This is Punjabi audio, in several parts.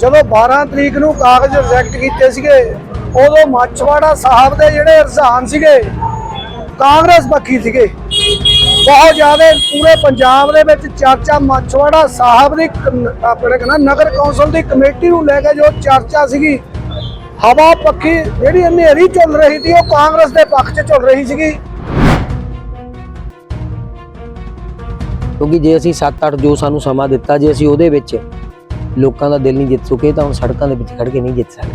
ਜਦੋਂ 12 ਤਰੀਕ ਨੂੰ ਕਾਗਜ਼ ਰਿਜੈਕਟ ਕੀਤੇ ਸੀਗੇ, ਉਦੋਂ ਮੱਛਵਾੜਾ ਸਾਹਿਬ ਦੇ ਜਿਹੜੇ ਰੁਝਾਨ ਸੀਗੇ, ਕਾਂਗਰਸ ਪੱਖੀ ਸੀਗੇ। ਬਹੁਤ ਜ਼ਿਆਦਾ ਪੂਰੇ ਪੰਜਾਬ ਦੇ ਵਿੱਚ ਚਰਚਾ ਮੱਛਵਾੜਾ ਸਾਹਿਬ ਦੀ ਆਪਣੇ ਕਹਿੰਦਾ ਨਗਰ ਕੌਂਸਲ ਦੀ ਕਮੇਟੀ ਨੂੰ ਲੈ ਕੇ ਜੋ ਚਰਚਾ ਸੀਗੀ, ਹਵਾ ਪੱਖੀ ਜਿਹੜੀ ਹਨੇਰੀ ਚੱਲ ਰਹੀ ਸੀ, ਉਹ ਕਾਂਗਰਸ ਦੇ ਪੱਖ 'ਚ ਚੱਲ ਰਹੀ ਸੀਗੀ। ਕਿਉਂਕਿ ਜੇ ਅਸੀਂ 7-8 ਜੋ ਸਾਨੂੰ ਸਮਾਂ ਦਿੱਤਾ, ਜੇ ਅਸੀਂ ਉਹਦੇ ਵਿੱਚ ਲੋਕਾਂ ਦਾ ਦਿਲ ਨਹੀਂ ਜਿੱਤ ਸਕੇ ਤਾਂ ਹੁਣ ਸੜਕਾਂ ਦੇ ਵਿੱਚ ਖੜ ਕੇ ਨਹੀਂ ਜਿੱਤ ਸਕਦੇ।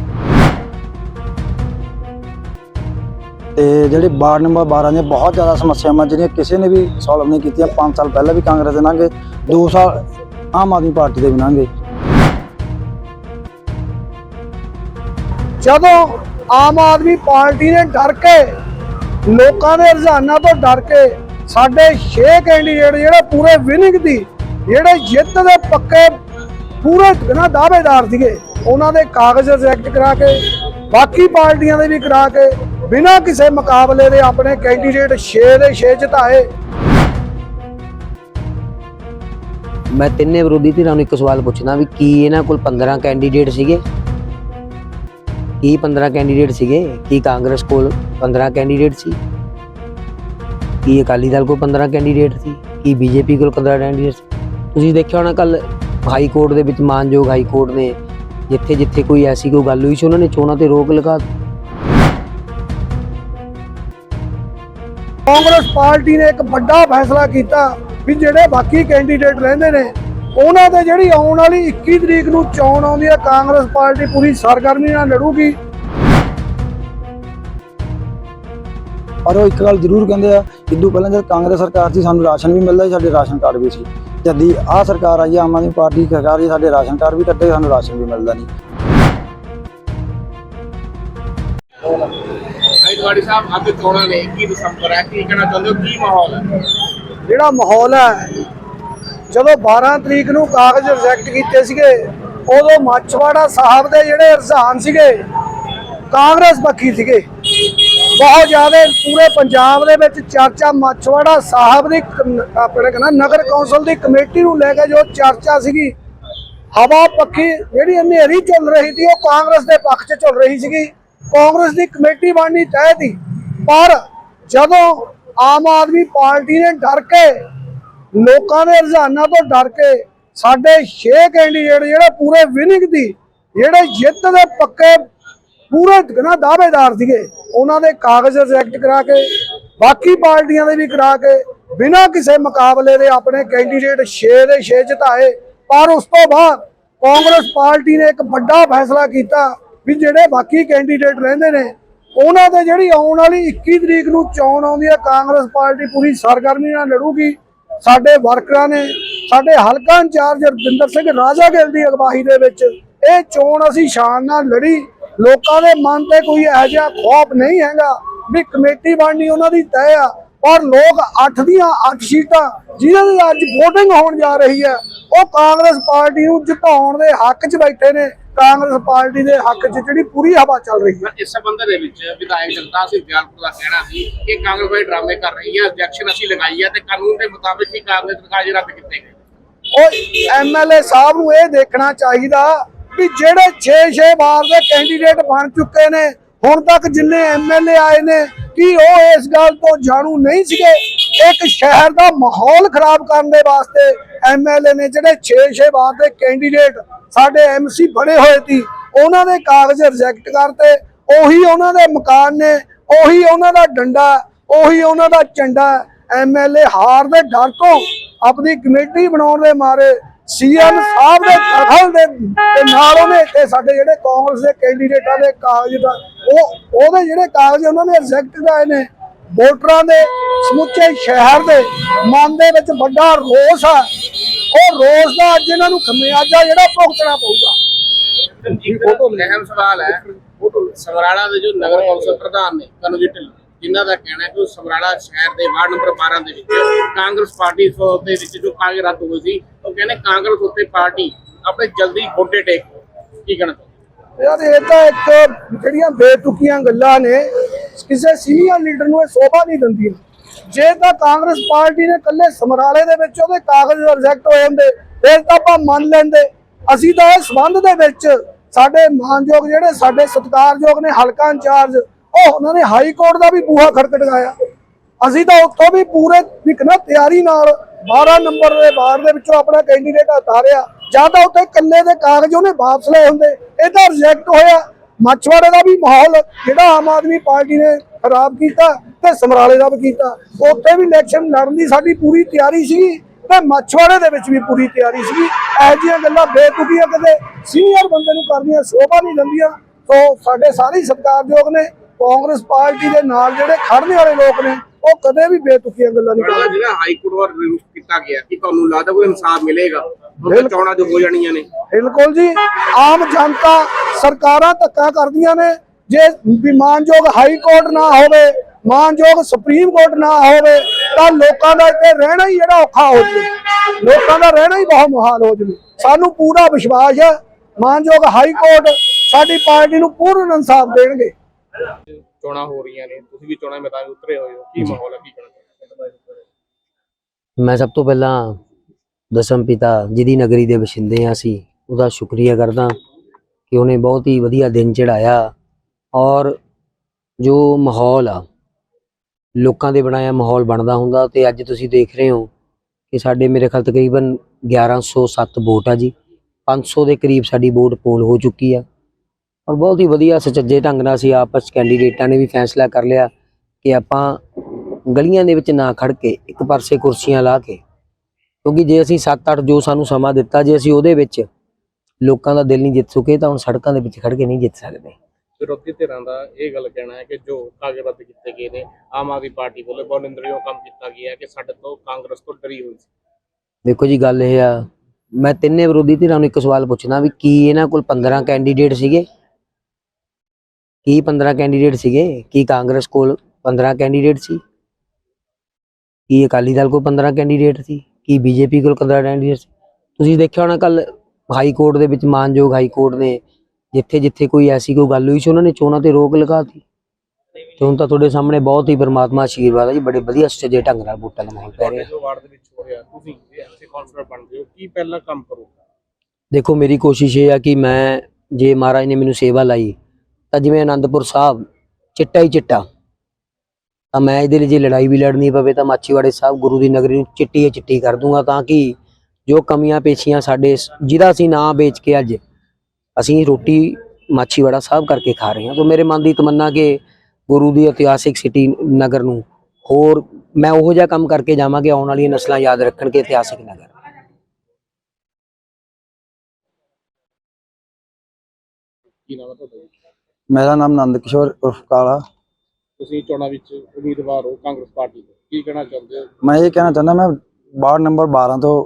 ਤੇ ਜਿਹੜੇ ਵਾਰਡ ਨੰਬਰ 12 ਦੀਆਂ ਬਹੁਤ ਜ਼ਿਆਦਾ ਸਮੱਸਿਆਵਾਂ ਜਿਹੜੀਆਂ ਕਿਸੇ ਨੇ ਵੀ ਸੋਲਵ ਨਹੀਂ ਕੀਤੀਆਂ 5 ਸਾਲ ਪਹਿਲਾਂ ਵੀ ਕਾਂਗਰਸ ਦੇ ਲੰਘੇ 2 ਸਾਲ ਆਮ ਆਦਮੀ ਪਾਰਟੀ ਦੇ ਵੀ ਲੰਘੇ। ਜਦੋਂ ਆਮ ਆਦਮੀ ਪਾਰਟੀ ਨੇ ਡਰ ਕੇ, ਲੋਕਾਂ ਦੇ ਰੁਝਾਨਾਂ ਤੋਂ ਡਰ ਕੇ, ਸਾਡੇ 6 ਕੈਂਡੀਡੇਟ ਜਿਹੜੇ ਪੂਰੇ ਵਿਨਿੰਗ ਦੀ, ਜਿਹੜੇ ਜਿੱਤ ਦੇ ਪੱਕੇ ਪੂਰੇ ਨਾ ਦਾਅਵੇਦਾਰ ਸੀਗੇ। ਉਹਨਾਂ ਦੇ ਕਾਗਜ਼ ਰਿਜੈਕਟ ਕਰਾ ਕੇ, ਬਾਕੀ ਪਾਰਟੀਆਂ ਦੇ ਵੀ ਕਰਾ ਕੇ, ਬਿਨਾਂ ਕਿਸੇ ਮੁਕਾਬਲੇ ਦੇ ਆਪਣੇ ਕੈਂਡੀਡੇਟ 6 ਦੇ 6 ਜਿਤਾਏ। ਮੈਂ ਤਿੰਨੇ ਵਿਰੋਧੀ ਧਿਰਾਂ ਨੂੰ ਇੱਕ ਸਵਾਲ ਪੁੱਛਣਾ ਵੀ ਕੀ ਇਹਨਾਂ ਕੋਲ 15 ਕੈਂਡੀਡੇਟ ਸੀਗੇ? ਕੀ 15 ਕੈਂਡੀਡੇਟ ਸੀਗੇ? ਕੀ ਕਾਂਗਰਸ ਕੋਲ 15 ਕੈਂਡੀਡੇਟ ਸੀ? ਕੀ ਅਕਾਲੀ ਦਲ ਕੋਲ 15 ਕੈਂਡੀਡੇਟ ਸੀ? ਕੀ ਬੀਜੇਪੀ ਕੋਲ 15 ਕੈਂਡੀਡੇਟ ਸੀ? ਤੁਸੀਂ ਦੇਖਿਆ ਹੋਣਾ ਕੱਲ ਹਾਈ ਕੋਰਟ ਦੇ ਵਿੱਚ ਮਾਨਯੋਗ ਹਾਈ ਕੋਰਟ ਨੇ ਜਿੱਥੇ ਜਿੱਥੇ ਕੋਈ ਐਸੀ ਕੋਈ ਗੱਲ ਹੋਈ ਸੀ ਉਹਨਾਂ ਨੇ ਚੋਣਾਂ ਤੇ ਰੋਕ ਲਗਾ ਦਿੱਤੀ। ਕਾਂਗਰਸ ਪਾਰਟੀ ਨੇ ਇੱਕ ਵੱਡਾ ਫੈਸਲਾ ਕੀਤਾ ਵੀ ਜਿਹੜੇ ਬਾਕੀ ਕੈਂਡੀਡੇਟ ਰਹਿੰਦੇ ਨੇ ਉਹਨਾਂ ਦੇ ਜਿਹੜੀ ਆਉਣ ਵਾਲੀ 21 ਤਰੀਕ ਨੂੰ ਚੋਣ ਆਉਂਦੀ ਹੈ ਕਾਂਗਰਸ ਪਾਰਟੀ ਪੂਰੀ ਸਰਗਰਮੀ ਨਾਲ ਲੜੂਗੀ ਪਰ ਉਹ ਇੱਕ ਗੱਲ ਜ਼ਰੂਰ ਕਹਿੰਦੇ ਆ ਇਦੋਂ ਪਹਿਲਾਂ ਜਦ ਕਾਂਗਰਸ ਸਰਕਾਰ ਸੀ ਸਾਨੂੰ ਰਾਸ਼ਨ ਵੀ ਮਿਲਦਾ ਸੀ ਸਾਡੇ ਰਾਸ਼ਨ ਕਾਰਡ ਵੀ ਸੀ। ਜਦੀ ਆਹ ਸਰਕਾਰ ਆਈ ਆਮ ਆਦਮੀ ਪਾਰਟੀ ਦੀ ਸਰਕਾਰ ਜੀ ਸਾਡੇ ਰਾਸ਼ਨ ਕਾਰਡ ਵੀ ਕੱਟੇ ਸਾਨੂੰ ਰਾਸ਼ਨ ਵੀ ਮਿਲਦਾ ਨਹੀਂ। ਅਜਵਾੜੀ ਸਾਹਿਬ ਅੱਜ ਚੋਣਾਂ ਨੇ 21 ਦਸੰਬਰ ਹੈ ਕੀ ਕਹਿਣਾ ਚਾਹੁੰਦੇ ਹੋ ਕੀ ਮਾਹੌਲ ਹੈ? ਜਿਹੜਾ ਮਾਹੌਲ ਹੈ ਜਦੋਂ 12 ਤਰੀਕ ਨੂੰ ਕਾਗਜ਼ ਰਿਜੈਕਟ ਕੀਤੇ ਸੀਗੇ ਉਦੋਂ ਮੱਛਵਾੜਾ ਸਾਹਿਬ ਦੇ ਜਿਹੜੇ ਰੁਝਾਨ ਸੀਗੇ ਕਾਂਗਰਸ ਪੱਖੀ ਸੀਗੇ। ਬਹੁਤ ਜ਼ਿਆਦਾ ਪੂਰੇ ਪੰਜਾਬ ਦੇ ਵਿੱਚ ਚਰਚਾ ਮੱਛਵਾੜਾ ਸਾਹਿਬ ਦੀ ਆਪਣੇ ਕਹਿੰਦਾ ਨਗਰ ਕੌਂਸਲ ਦੀ ਕਮੇਟੀ ਨੂੰ ਲੈ ਕੇ ਜੋ ਚਰਚਾ ਸੀਗੀ, ਹਵਾ ਪੱਖੀ ਜਿਹੜੀ ਹਨੇਰੀ ਚੱਲ ਰਹੀ ਸੀ, ਉਹ ਕਾਂਗਰਸ ਦੇ ਪੱਖ 'ਚ ਚੱਲ ਰਹੀ ਸੀਗੀ, ਕਾਂਗਰਸ ਦੀ ਕਮੇਟੀ ਬਣਨੀ ਤੈਅ ਸੀ। ਪਰ ਜਦੋਂ ਆਮ ਆਦਮੀ ਪਾਰਟੀ ਨੇ ਡਰ ਕੇ, ਲੋਕਾਂ ਦੇ ਰੁਝਾਨਾਂ ਤੋਂ ਡਰ ਕੇ, ਸਾਡੇ 6 ਕੈਂਡੀਡੇਟ ਜਿਹੜੇ ਪੂਰੇ ਵਿਨਿੰਗ ਦੀ, ਜਿਹੜੇ ਜਿੱਤ ਦੇ ਪੱਕੇ ਪੂਰੇ ਨਾ ਦਾਅਵੇਦਾਰ ਸੀਗੇ। ਉਹਨਾਂ ਦੇ ਕਾਗਜ਼ ਰਿਜੈਕਟ ਕਰਾ ਕੇ, ਬਾਕੀ ਪਾਰਟੀਆਂ ਦੇ ਵੀ ਕਰਾ ਕੇ, ਬਿਨਾਂ ਕਿਸੇ ਮੁਕਾਬਲੇ ਦੇ ਆਪਣੇ ਕੈਂਡੀਡੇਟ 6 ਦੇ 6 ਜਿਤਾਏ। ਪਰ ਉਸ ਤੋਂ ਬਾਅਦ ਕਾਂਗਰਸ ਪਾਰਟੀ ਨੇ ਇੱਕ ਵੱਡਾ ਫੈਸਲਾ ਕੀਤਾ ਵੀ ਜਿਹੜੇ ਬਾਕੀ ਕੈਂਡੀਡੇਟ ਰਹਿੰਦੇ ਨੇ, ਉਹਨਾਂ ਦੇ ਜਿਹੜੀ ਆਉਣ ਵਾਲੀ 21 ਤਰੀਕ ਨੂੰ ਚੋਣ ਆਉਂਦੀ ਹੈ, ਕਾਂਗਰਸ ਪਾਰਟੀ ਪੂਰੀ ਸਰਗਰਮੀ ਨਾਲ ਲੜੂਗੀ। ਸਾਡੇ ਵਰਕਰਾਂ ਨੇ, ਸਾਡੇ ਹਲਕਾ ਇੰਚਾਰਜ ਰਵਿੰਦਰ ਸਿੰਘ ਰਾਜਾ ਗਿੱਲ ਦੀ ਅਗਵਾਈ ਦੇ ਵਿੱਚ ਇਹ ਚੋਣ ਅਸੀਂ ਸ਼ਾਨ ਨਾਲ ਲੜੀ। ਲੋਕਾਂ ਦੇ ਮਨ ਤੇ ਕੋਈ ਇਹੋ ਜਿਹਾ ਖੌਫ ਨਹੀਂ ਹੈਗਾ ਵੀ ਕਮੇਟੀ ਬਣਨੀ ਉਹਨਾਂ ਦੀ ਤੈਅ ਆ ਪਰ ਲੋਕ 8 ਦੀਆਂ 8 ਸੀਟਾਂ ਜਿਹਨਾਂ ਦੀ ਅੱਜ VOTING ਹੋਣ ਜਾ ਰਹੀ ਹੈ ਉਹ ਕਾਂਗਰਸ ਪਾਰਟੀ ਨੂੰ ਜਿਤਾਉਣ ਦੇ ਹੱਕ 'ਚ ਬੈਠੇ ਨੇ ਕਾਂਗਰਸ ਪਾਰਟੀ ਦੇ ਹੱਕ 'ਚ ਜਿਹੜੀ ਪੂਰੀ ਹਵਾ ਚੱਲ ਰਹੀ ਹੈ। ਇਸ ਸੰਬੰਧ ਦੇ ਵਿੱਚ ਵਿਧਾਇਕ ਜਗਤਾਰ ਸਿੰਘ ਦਿਆਲਪੁਰ ਦਾ ਕਹਿਣਾ ਸੀ ਕਿ ਕਾਂਗਰਸ ਵਾਲੇ ਡਰਾਮੇ ਕਰ ਰਹੀ ਹੈ objection ਅਸੀਂ ਲਗਾਈ ਹੈ ਤੇ ਕਾਨੂੰਨ ਦੇ ਮੁਤਾਬਿਕ ਹੀ ਕਾਂਗਰਸ ਦੇ ਕਾਗਜ਼ ਰੱਦ ਕੀਤੇ ਗਏ। ਉਹ ਐਮਐਲਏ ਸਾਹਿਬ ਨੂੰ ਇਹ ਦੇਖਣਾ ਚਾਹੀਦਾ ਵੀ ਜਿਹੜੇ 6-6 ਵਾਰ ਦੇ ਕੈਂਡੀਡੇਟ ਬਣ ਚੁੱਕੇ ਨੇ, ਹੁਣ ਤੱਕ ਜਿੰਨੇ ਐਮਐਲਏ ਆਏ ਨੇ, ਕਿ ਉਹ ਇਸ ਗੱਲ ਤੋਂ ਜਾਣੂ ਨਹੀਂ ਸੀਗੇ? ਇੱਕ ਸ਼ਹਿਰ ਦਾ ਮਾਹੌਲ ਖਰਾਬ ਕਰਨ ਦੇ ਵਾਸਤੇ ਐਮਐਲਏ ਨੇ ਜਿਹੜੇ 6-6 ਵਾਰ ਦੇ ਕੈਂਡੀਡੇਟ ਸਾਡੇ ਐਮਸੀ ਬਣੇ ਹੋਏ ਸੀ, ਉਹਨਾਂ ਦੇ ਕਾਗਜ਼ ਰਿਜੈਕਟ ਕਰਤੇ, ਉਹੀ ਉਹਨਾਂ ਦੇ ਮਕਾਨ ਨੇ, ਉਹੀ ਉਹਨਾਂ ਦਾ ਡੰਡਾ, ਉਹੀ ਉਹਨਾਂ ਦਾ ਝੰਡਾ ਐਮਐਲਏ ਹਾਰ ਦੇ ਡਰ ਤੋਂ ਆਪਣੀ ਕਮੇਟੀ ਬਣਾਉਣ ਦੇ ਮਾਰੇ ਸੀਐਮ ਸਾਹਿਬ ਦੇ ਦਖਲ ਦੇ ਦੇ ਨਾਲ ਉਹਨੇ ਇੱਥੇ ਸਾਡੇ ਜਿਹੜੇ ਕਾਂਗਰਸ ਦੇ ਕੈਂਡੀਡੇਟਾਂ ਦੇ ਕਾਗਜ਼ ਦਾ ਉਹ ਉਹਦੇ ਜਿਹੜੇ ਕਾਗਜ਼ ਉਹਨਾਂ ਨੇ ਰਿਜੈਕਟ ਕਰਾਏ ਨੇ। ਵੋਟਰਾਂ ਦੇ ਸਮੁੱਚੇ ਸ਼ਹਿਰ ਦੇ ਮਨ ਦੇ ਵਿੱਚ ਵੱਡਾ ਰੋਸ ਆ। ਉਹ ਰੋਸ ਦਾ ਅੱਜ ਇਹਨਾਂ ਨੂੰ ਖਮਿਆਜਾ ਜਿਹੜਾ ਭੁਗਤਣਾ ਪਊਗਾ। ਇੱਕ ਅਹਿਮ ਸਵਾਲ ਹੈ। ਸਮਰਾਲਾ ਦੇ ਜੋ ਨਗਰ ਕੌਂਸਲ ਪ੍ਰਧਾਨ ਨੇ ਕਨਵੀ ਢਿੱਲੋਂ ਜਿਨ੍ਹਾਂ ਦਾ ਕਹਿਣਾ ਹੈ ਕਿ ਉਹ ਸਮਰਾਲਾ ਸ਼ਹਿਰ ਦੇ ਵਾਰਡ ਨੰਬਰ 12 ਦੇ ਵਿੱਚ ਕਾਂਗਰਸ ਪਾਰਟੀ ਦੇ ਵਿੱਚ ਜੋ ਕਾਗਜ਼ ਰੱਦ ਹੋਏ ਸੀ, ਉਹ ਕਹਿੰਦੇ ਕਾਂਗਰਸ ਉੱਤੇ ਪਾਰਟੀ ਆਪਣੇ ਜਲਦੀ ਗੋਡੇ ਟੇਕ ਕੀ ਕਹਿਣਾ ਯਾਰ, ਇਹ ਤਾਂ ਇੱਕ ਜਿਹੜੀਆਂ ਬੇਤੁਕੀਆਂ ਗੱਲਾਂ ਨੇ, ਕਿਸੇ ਸੀਨੀਅਰ ਲੀਡਰ ਨੂੰ ਇਹ ਸੋਭਾ ਨਹੀਂ ਦਿੰਦੀਆਂ। ਜੇ ਤਾਂ ਕਾਂਗਰਸ ਪਾਰਟੀ ਨੇ ਕੱਲੇ ਸਮਰਾਲੇ ਦੇ ਵਿੱਚ ਉਹਦੇ ਕਾਗਜ਼ ਰਿਜੈਕਟ ਹੋਏ ਹੁੰਦੇ, ਫਿਰ ਤਾਂ ਆਪਾਂ ਮੰਨ ਲੈਂਦੇ। ਅਸੀਂ ਤਾਂ ਇਸ ਸੰਬੰਧ ਦੇ ਵਿੱਚ ਸਾਡੇ ਮਾਨਯੋਗ ਜਿਹੜੇ ਸਾਡੇ ਸਤਿਕਾਰਯੋਗ ਨੇ, ਹਲਕਾ ਇੰਚਾਰਜ ਉਹ ਉਹਨਾਂ ਨੇ ਹਾਈ ਕੋਰਟ ਦਾ ਵੀ ਬੂਹਾ ਖੜਕੜਾਇਆ ਅਸੀਂ ਤਾਂ ਉੱਥੋਂ ਵੀ ਪੂਰੇ ਇੱਕ ਨਾ ਤਿਆਰੀ ਨਾਲ 12 ਨੰਬਰ ਦੇ ਬਾਰ ਦੇ ਵਿੱਚੋਂ ਆਪਣਾ ਕੈਂਡੀਡੇਟ ਉਤਾਰਿਆ। ਜਾਂ ਤਾਂ ਉੱਥੇ ਕੱਲੇ ਦੇ ਕਾਗਜ਼ ਉਹਨੇ ਵਾਪਸ ਲਏ ਹੁੰਦੇ। ਇਹ ਤਾਂ ਰਿਜੈਕਟ ਹੋਇਆ। ਮੱਛਵਾੜੇ ਦਾ ਵੀ ਮਾਹੌਲ ਜਿਹੜਾ ਆਮ ਆਦਮੀ ਪਾਰਟੀ ਨੇ ਖਰਾਬ ਕੀਤਾ ਤੇ ਸਮਰਾਲੇ ਦਾ ਵੀ ਕੀਤਾ। ਉੱਥੇ ਵੀ ਇਲੈਕਸ਼ਨ ਲੜਨ ਦੀ ਸਾਡੀ ਪੂਰੀ ਤਿਆਰੀ ਸੀਗੀ ਤੇ ਮੱਛਵਾੜੇ ਦੇ ਵਿੱਚ ਵੀ ਪੂਰੀ ਤਿਆਰੀ ਸੀਗੀ ਇਹੋ ਜਿਹੀਆਂ ਗੱਲਾਂ ਬੇਤੁਕੀਆਂ ਕਦੇ ਸੀਨੀਅਰ ਬੰਦੇ ਨੂੰ ਕਰਨੀਆਂ ਸ਼ੋਭਾ ਨਹੀਂ ਦਿੰਦੀਆਂ। ਸੋ ਸਾਡੇ ਸਾਰੇ ਸਰਕਾਰਯੋਗ ਨੇ। ਕਾਂਗਰਸ ਪਾਰਟੀ ਦੇ ਨਾਲ ਜਿਹੜੇ ਖੜਨੇ ਵਾਲੇ ਲੋਕ ਨੇ ਉਹ ਕਦੇ ਵੀ ਬੇਤੁਕੀਆਂ ਗੱਲਾਂ ਨਹੀਂ ਕਰਦੇ। ਜਿਹੜਾ ਹਾਈ ਕੋਰਟ ਵੱਲ ਰਿਲੀਜ਼ ਕੀਤਾ ਗਿਆ ਕਿ ਤੁਹਾਨੂੰ ਲੱਗਦਾ ਕੋਈ ਇਨਸਾਫ ਮਿਲੇਗਾ? ਉਹ ਚੋਣਾਂ ਜੋ ਹੋ ਜਾਣੀਆਂ ਨੇ। ਬਿਲਕੁਲ ਜੀ। ਆਮ ਜਨਤਾ ਸਰਕਾਰਾਂ ਧੱਕਾ ਕਰਦੀਆਂ ਨੇ। ਜੇ ਵੀ ਮਾਨਯੋਗ ਹਾਈ ਕੋਰਟ ਨਾ ਹੋਵੇ ਮਾਨਯੋਗ ਸੁਪਰੀਮ ਕੋਰਟ ਨਾ ਹੋਵੇ ਤਾਂ ਲੋਕਾਂ ਦਾ ਇੱਥੇ ਰਹਿਣਾ ਹੀ ਜਿਹੜਾ ਔਖਾ ਹੋ ਜਾਵੇ। ਲੋਕਾਂ ਦਾ ਰਹਿਣਾ ਹੀ ਬਹੁਤ ਮੁਹਾਲ ਹੋ ਜਾਵੇ। ਸਾਨੂੰ ਪੂਰਾ ਵਿਸ਼ਵਾਸ ਹੈ ਮਾਨਯੋਗ ਹਾਈ ਕੋਰਟ ਸਾਡੀ ਪਾਰਟੀ ਨੂੰ ਪੂਰਨ ਇਨਸਾਫ ਦੇਣਗੇ। ਚੋਣਾਂ ਹੋ ਰਹੀਆਂ ਨੇ ਤੁਸੀਂ ਵੀ ਚੋਣਾਂ ਮੈਦਾਨ 'ਚ ਉਤਰੇ ਹੋਏ ਹੋ ਕੀ ਮਾਹੌਲ ਹੈ ਕੀ ਕਹਿਣਾ ਚਾਹੁੰਦੇ ਹੋ? ਮੈਂ ਸਭ ਤੋਂ ਪਹਿਲਾਂ ਦਸਮ ਪਿਤਾ ਜਿਹਦੀ ਨਗਰੀ ਦੇ ਵਸਿੰਦੇ ਹਾਂ ਅਸੀਂ ਉਹਦਾ ਸ਼ੁਕਰੀਆ ਕਰਦਾ ਕਿ ਉਹਨੇ ਬਹੁਤ ਹੀ ਵਧੀਆ ਦਿਨ ਚੜਾਇਆ ਔਰ ਜੋ ਮਾਹੌਲ ਆ ਲੋਕਾਂ ਦੇ ਬਣਾਇਆ ਮਾਹੌਲ ਬਣਦਾ ਹੁੰਦਾ ਤੇ ਅੱਜ ਤੁਸੀਂ ਦੇਖ ਰਹੇ ਹੋ ਕਿ ਸਾਡੇ ਮੇਰੇ ਖਿਆਲ ਤਕਰੀਬਨ 1107 ਵੋਟ ਆ ਜੀ 500 ਦੇ ਕਰੀਬ ਸਾਡੀ ਵੋਟ ਪੋਲ ਹੋ ਚੁੱਕੀ ਆ ਔਰ ਬਹੁਤ ਹੀ ਵਧੀਆ ਸੁਚੱਜੇ ਢੰਗ ਨਾਲ ਅਸੀਂ ਆਪਸ ਕੈਂਡੀਡੇਟਾਂ ਨੇ ਵੀ ਫੈਸਲਾ ਕਰ ਲਿਆ ਕਿ ਆਪਾਂ ਗਲੀਆਂ ਦੇ ਵਿੱਚ ਨਾ ਖੜ ਕੇ ਇੱਕ ਪਾਸੇ ਕੁਰਸੀਆਂ ਲਾ ਕੇ ਕਿਉਂਕਿ ਜੇ ਅਸੀਂ 7-8 ਜੋ ਸਾਨੂੰ ਸਮਾਂ ਦਿੱਤਾ ਜੇ ਅਸੀਂ ਉਹਦੇ ਵਿੱਚ ਲੋਕਾਂ ਦਾ ਦਿਲ ਨਹੀਂ ਜਿੱਤ ਸਕੇ ਤਾਂ ਹੁਣ ਸੜਕਾਂ ਦੇ ਵਿੱਚ ਖੜ ਕੇ ਨਹੀਂ ਜਿੱਤ ਸਕਦੇ। ਵਿਰੋਧੀ ਧਿਰਾਂ ਦਾ ਇਹ ਗੱਲ ਕਹਿਣਾ ਹੈ ਕਿ ਜੋ ਕਾਗਜ਼ ਕੀਤੇ ਗਏ ਨੇ ਆਮ ਆਦਮੀ ਪਾਰਟੀ ਵੱਲੋਂ ਬਹੁਤ ਨਿੰਦਣਯੋਗ ਕੰਮ ਕੀਤਾ ਗਿਆ ਹੈ ਕਿ ਸਾਡੇ ਤੋਂ ਕਾਂਗਰਸ ਤੋਂ ਡਰੀ ਹੋਈ ਸੀ। ਦੇਖੋ ਜੀ ਗੱਲ ਇਹ ਆ ਮੈਂ ਤਿੰਨੇ ਵਿਰੋਧੀ ਧਿਰਾਂ ਨੂੰ ਇੱਕ ਸਵਾਲ ਪੁੱਛਣਾ ਵੀ ਕੀ ਇਹਨਾਂ ਕੋਲ 15 ਕੈਂਡੀਡੇਟ ਸੀਗੇ? ਕੀ 15 ਕੈਂਡੀਡੇਟ ਸੀਗੇ? ਕੀ ਕਾਂਗਰਸ ਕੋਲ 15 ਕੈਂਡੀਡੇਟ ਸੀ? ਕੀ ਅਕਾਲੀ ਦਲ ਕੋਲ 15 ਕੈਂਡੀਡੇਟ ਸੀ? ਕੀ ਬੀਜੇਪੀ ਕੋਲ 15 ਕੈਂਡੀਡੇਟ ਸੀ? ਤੁਸੀਂ ਦੇਖਿਆ ਹੋਣਾ ਕੱਲ ਹਾਈ ਕੋਰਟ ਦੇ ਵਿੱਚ ਮਾਨਯੋਗ ਹਾਈ ਕੋਰਟ ਨੇ ਜਿੱਥੇ ਜਿੱਥੇ ਕੋਈ ਐਸੀ ਕੋਈ ਗੱਲ ਹੋਈ ਸੀ ਉਹਨਾਂ ਨੇ ਚੋਣਾਂ ਤੇ ਰੋਕ ਲਗਾਤੀ। ਤੇ ਹੁਣ ਤਾਂ ਤੁਹਾਡੇ ਸਾਹਮਣੇ ਬਹੁਤ ਹੀ ਪਰਮਾਤਮਾ ਆਸ਼ੀਰਵਾਦ ਹੈ ਜੀ ਬੜੇ ਵਧੀਆ ਸੱਚੇ ਢੰਗ ਨਾਲ ਵੋਟਾਂ ਦਾ ਮਾਹੌਲ ਪੈ ਰਿਹਾ। ਤੁਹਾਡੇ ਜੋ ਵਾਰਡ ਦੇ ਵਿੱਚ ਹੋ ਰਿਹਾ ਤੁਸੀਂ ਜੇ ਐਸੇ ਕਾਉਂਸਲਰ ਬਣਦੇ ਹੋ ਕੀ ਪਹਿਲਾ ਕੰਮ ਕਰੋਗੇ? ਦੇਖੋ ਮੇਰੀ ਕੋਸ਼ਿਸ਼ ਇਹ ਆ ਕਿ ਮੈਂ ਜੇ ਮਹਾਰਾਜ ਨੇ ਮੈਨੂੰ ਸੇਵਾ ਲਾਈ ਤਾਂ ਜਿਵੇਂ ਆਨੰਦਪੁਰ ਸਾਹਿਬ, ਚਿੱਟਾ ਹੀ ਚਿੱਟਾ। ਤਾਂ ਮੈਂ ਇਹਦੇ ਲਈ ਜੇ ਲੜਾਈ ਵੀ ਲੜਨੀ ਪਵੇ ਤਾਂ ਮਾਚੀਵਾੜੇ ਸਾਹਿਬ ਗੁਰੂ ਦੀ ਨਗਰੀ ਨੂੰ ਚਿੱਟੀ ਹੀ ਚਿੱਟੀ ਕਰ ਦੂੰਗਾ ਤਾਂ ਕਿ ਜੋ ਕਮੀਆਂ ਪੇਸ਼ੀਆਂ ਸਾਡੇ ਜਿਹਦਾ ਅਸੀਂ ਨਾਂ ਵੇਚ ਕੇ ਅੱਜ ਅਸੀਂ ਰੋਟੀ ਮਾਚੀਵਾੜਾ ਸਾਹਿਬ ਕਰਕੇ ਖਾ ਰਹੇ ਹਾਂ। ਤਾਂ ਮੇਰੇ ਮਨ ਦੀ ਤਮੰਨਾ ਕਿ ਗੁਰੂ ਦੀ ਇਤਿਹਾਸਿਕ ਸਿਟੀ ਨਗਰ ਨੂੰ ਹੋਰ ਮੈਂ ਉਹੋ ਜਿਹਾ ਕੰਮ ਕਰਕੇ ਜਾਵਾਂਗੇ, ਆਉਣ ਵਾਲੀਆਂ ਨਸਲਾਂ ਯਾਦ ਰੱਖਣ ਕਿ ਇਤਿਹਾਸਿਕ ਨਗਰ। ਕੀ ਨਾਮ ਹੈ ਤੁਹਾਡਾ ਮੇਰਾ ਨਾਮ ਨੰਦ ਕਿਸ਼ੋਰ ਉਰਫ ਕਾਲਾ। ਤੁਸੀਂ ਚੋਣਾਂ ਵਿੱਚ ਉਮੀਦਵਾਰ ਹੋ ਕਾਂਗਰਸ ਪਾਰਟੀ ਤੋਂ ਕੀ ਕਹਿਣਾ ਚਾਹੁੰਦੇ ਹੋ? ਮੈਂ ਇਹ ਕਹਿਣਾ ਚਾਹੁੰਦਾ ਮੈਂ ਵਾਰਡ ਨੰਬਰ 12 ਤੋਂ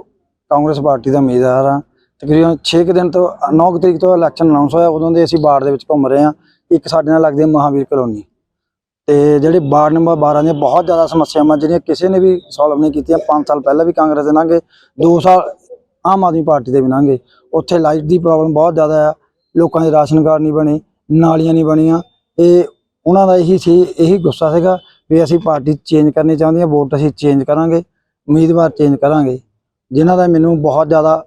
ਕਾਂਗਰਸ ਪਾਰਟੀ ਦਾ ਉਮੀਦਵਾਰ ਹਾਂ। ਤਕਰੀਬਨ 6 ਕੁ ਦਿਨ ਤੋਂ 9 ਤਰੀਕ ਤੋਂ ਇਲੈਕਸ਼ਨ ਅਨਾਉਂਸ ਹੋਇਆ ਉਦੋਂ ਦੇ ਅਸੀਂ ਵਾਰਡ ਦੇ ਵਿੱਚ ਘੁੰਮ ਰਹੇ ਹਾਂ। ਇੱਕ ਸਾਡੇ ਨਾਲ ਲੱਗਦੀ ਹੈ ਮਹਾਵੀਰ ਕਲੋਨੀ। ਤੇ ਜਿਹੜੇ ਵਾਰਡ ਨੰਬਰ 12 ਦੀਆਂ ਬਹੁਤ ਜ਼ਿਆਦਾ ਸਮੱਸਿਆਵਾਂ ਜਿਹੜੀਆਂ ਕਿਸੇ ਨੇ ਵੀ ਸੋਲਵ ਨਹੀਂ ਕੀਤੀਆਂ 5 ਸਾਲ ਪਹਿਲਾਂ ਵੀ ਕਾਂਗਰਸ ਦੇ ਲੰਘੇ 2 ਸਾਲ ਆਮ ਆਦਮੀ ਪਾਰਟੀ ਦੇ ਵੀ ਲੰਘੇ। ਉੱਥੇ ਲਾਈਟ ਦੀ ਪ੍ਰੋਬਲਮ ਬਹੁਤ ਜ਼ਿਆਦਾ ਆ ਲੋਕਾਂ ਦੇ ਰਾਸ਼ਨ ਕਾਰਡ ਨਹੀਂ ਬਣੇ ਨਾਲੀਆਂ ਨਹੀਂ ਬਣੀਆਂ। ਇਹ ਉਹਨਾਂ ਦਾ ਇਹੀ ਸੀ, ਇਹੀ ਗੁੱਸਾ ਸੀਗਾ ਵੀ ਅਸੀਂ ਪਾਰਟੀ ਚੇਂਜ ਕਰਨੀ ਚਾਹੁੰਦੇ ਹਾਂ, ਵੋਟ ਅਸੀਂ ਚੇਂਜ ਕਰਾਂਗੇ, ਉਮੀਦਵਾਰ ਚੇਂਜ ਕਰਾਂਗੇ। ਜਿਨ੍ਹਾਂ ਦਾ ਮੈਨੂੰ ਬਹੁਤ ਜ਼ਿਆਦਾ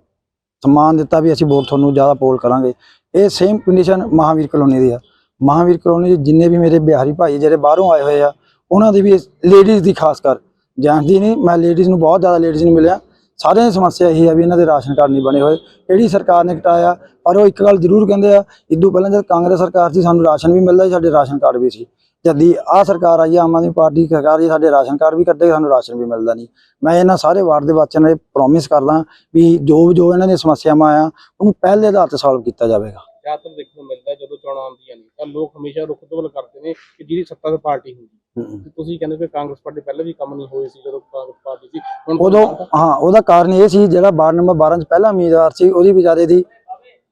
ਸਨਮਾਨ ਦਿੱਤਾ ਵੀ ਅਸੀਂ ਵੋਟ ਤੁਹਾਨੂੰ ਜ਼ਿਆਦਾ ਪੋਲ ਕਰਾਂਗੇ। ਇਹ ਸੇਮ ਕੰਡੀਸ਼ਨ ਮਹਾਵੀਰ ਕਲੋਨੀ ਦੀ ਆ। ਮਹਾਵੀਰ ਕਲੋਨੀ 'ਚ ਜਿੰਨੇ ਵੀ ਮੇਰੇ ਬਿਹਾਰੀ ਭਾਈ ਜਿਹੜੇ ਬਾਹਰੋਂ ਆਏ ਹੋਏ ਆ, ਉਹਨਾਂ ਦੀ ਵੀ ਲੇਡੀਜ਼ ਦੀ ਖਾਸ ਕਰ। ਜੈਂਟਸ ਦੀ ਨਹੀਂ, ਮੈਂ ਲੇਡੀਜ਼ ਨੂੰ ਬਹੁਤ ਜ਼ਿਆਦਾ ਲੇਡੀਜ਼ ਨੂੰ ਮਿਲਿਆ। ਸਾਰਿਆਂ ਦੀ ਸਮੱਸਿਆ ਇਹੀ ਹੈ ਵੀ ਇਹਨਾਂ ਦੇ ਰਾਸ਼ਨ ਕਾਰਡ ਨਹੀਂ ਬਣੇ ਹੋਏ। ਕਿਹੜੀ ਸਰਕਾਰ ਨੇ ਕਟਾਇਆ ਪਰ ਉਹ ਇੱਕ ਗੱਲ ਜ਼ਰੂਰ ਕਹਿੰਦੇ ਆ, ਇਦੋਂ ਪਹਿਲਾਂ ਜਦ ਕਾਂਗਰਸ ਸਰਕਾਰ ਸੀ, ਸਾਨੂੰ ਰਾਸ਼ਨ ਵੀ ਮਿਲਦਾ ਸੀ, ਸਾਡੇ ਰਾਸ਼ਨ ਕਾਰਡ ਵੀ ਸੀ। ਜਦੀ ਆ ਸਰਕਾਰ ਆਈ, ਆਮ ਆਦਮੀ ਪਾਰਟੀ ਸਰਕਾਰ ਜੀ ਸਾਡੇ ਰਾਸ਼ਨ ਕਾਰਡ ਵੀ ਕੱਢੇ, ਸਾਨੂੰ ਰਾਸ਼ਨ ਵੀ ਮਿਲਦਾ ਨਹੀਂ। ਮੈਂ ਇਹਨਾਂ ਸਾਰੇ ਵਾਰਡ ਦੇ ਬੱਚਿਆਂ ਨੂੰ ਪ੍ਰੋਮਿਸ ਕਰਦਾ ਵੀ ਜੋ ਜੋ ਇਹਨਾਂ ਦੀਆਂ ਸਮੱਸਿਆਵਾਂ ਆ, ਉਹਨੂੰ ਪਹਿਲੇ ਆਧਾਰ ਤੇ ਸੋਲਵ ਕੀਤਾ ਜਾਵੇਗਾ। ਜ਼ਿਆਦਾਤਰ ਦੇਖਣ ਨੂੰ ਮਿਲਦਾ ਜਦੋਂ ਚੋਣਾਂ ਆਉਂਦੀਆਂ ਨੇ ਤਾਂ ਲੋਕ ਹਮੇਸ਼ਾ ਰੁਖ ਤੋਲ ਕਰਦੇ ਨੇ ਕਿ ਜਿਹਦੀ ਸੱਤਾ ਤੇ ਪਾਰਟੀ ਹੁੰਦੀ ਤੇ ਤੁਸੀਂ ਕਹਿੰਦੇ ਕਿ ਕਾਂਗਰਸ ਪਾਰਟੀ ਪਹਿਲਾਂ ਵੀ ਕੰਮ ਨਹੀਂ ਹੋਏ ਸੀ ਜਦੋਂ ਕਾਂਗਰਸ ਪਾਰਟੀ ਸੀ ਹੁਣ ਉਦੋਂ ਹਾਂ ਉਹਦਾ ਕਾਰਨ ਇਹ ਸੀ ਜਿਹੜਾ ਵਾਰਡ ਨੰਬਰ 12 ਚ ਪਹਿਲਾ ਉਮੀਦਵਾਰ ਸੀ ਉਹਦੀ ਵਿਚਾਰੇ ਦੀ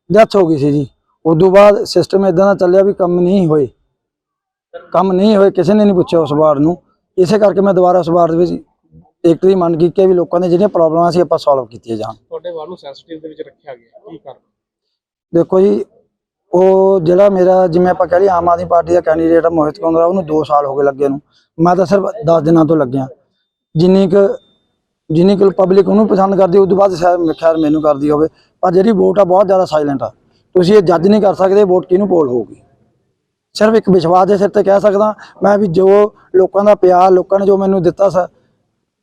ਡੈਥ ਹੋ ਗਈ ਸੀ ਜੀ। ਉਦੋਂ ਬਾਅਦ ਸਿਸਟਮ ਇਦਾਂ ਦਾ ਚੱਲਿਆ ਵੀ ਕੰਮ ਨਹੀਂ ਹੋਏ। ਕੰਮ ਨਹੀਂ ਹੋਏ ਕਿਸੇ ਨੇ ਨਹੀਂ ਪੁੱਛਿਆ ਉਸ ਵਾਰਡ ਨੂੰ। ਇਸੇ ਕਰਕੇ ਮੈਂ ਦੁਬਾਰਾ ਉਸ ਵਾਰਡ ਦੇ ਵਿੱਚ ਇੱਕ ਦੀ ਮੰਨ ਕੀਤੀ ਵੀ ਲੋਕਾਂ ਦੇ ਜਿਹੜੀਆਂ ਪ੍ਰੋਬਲਮਾਂ ਸੀ ਆਪਾਂ ਸੋਲਵ ਕੀਤੀਆਂ ਜਾਣ। ਤੁਹਾਡੇ ਵਾਰ ਨੂੰ ਸੈਂਸਿਟਿਵ ਦੇ ਵਿੱਚ ਰੱਖਿਆ ਗਿਆ ਕੀ ਕਾਰਨ? ਦੇਖੋ ਜੀ ਉਹ ਜਿਹੜਾ ਮੇਰਾ, ਜਿਵੇਂ ਆਪਾਂ ਕਹਿ ਲਈ ਆਮ ਆਦਮੀ ਪਾਰਟੀ ਦਾ ਕੈਂਡੀਡੇਟ ਆ ਮੋਹਿਤ ਕੁੰਦਰਾ ਉਹਨੂੰ 2 ਸਾਲ ਹੋ ਗਏ ਲੱਗੇ ਨੂੰ। ਮੈਂ ਤਾਂ ਸਿਰਫ 10 ਦਿਨਾਂ ਤੋਂ ਲੱਗਿਆ। ਜਿੰਨੀ ਕੁ ਜਿੰਨੀ ਕੁ ਪਬਲਿਕ ਉਹਨੂੰ ਪਸੰਦ ਕਰਦੀ ਉਸ ਤੋਂ ਬਾਅਦ ਸ਼ਾਇਦ ਖੈਰ ਮੈਨੂੰ ਕਰਦੀ ਹੋਵੇ। ਪਰ ਜਿਹੜੀ ਵੋਟ ਆ, ਬਹੁਤ ਜ਼ਿਆਦਾ ਸਾਇਲੈਂਟ ਆ। ਤੁਸੀਂ ਇਹ ਜੱਜ ਨਹੀਂ ਕਰ ਸਕਦੇ ਵੋਟ ਕਿਹਨੂੰ ਪੋਲ ਹੋਊਗੀ? ਸਿਰਫ ਇੱਕ ਵਿਸ਼ਵਾਸ ਦੇ ਸਿਰ ਤੇ ਕਹਿ ਸਕਦਾ, ਮੈਂ ਵੀ ਜੋ ਲੋਕਾਂ ਦਾ ਪਿਆਰ, ਲੋਕਾਂ ਨੇ ਜੋ ਮੈਨੂੰ ਦਿੱਤਾ ਸ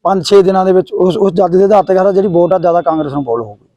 ਪੰਜ ਛੇ ਦਿਨਾਂ ਦੇ ਵਿੱਚ, ਉਸ ਉਸ ਜੱਜ ਦੇ ਆਧਾਰ ਤੇ ਕਹਿੰਦਾ ਜਿਹੜੀ ਵੋਟ ਆ, ਜ਼ਿਆਦਾ ਕਾਂਗਰਸ ਨੂੰ ਪੋਲ ਹੋਊਗੀ।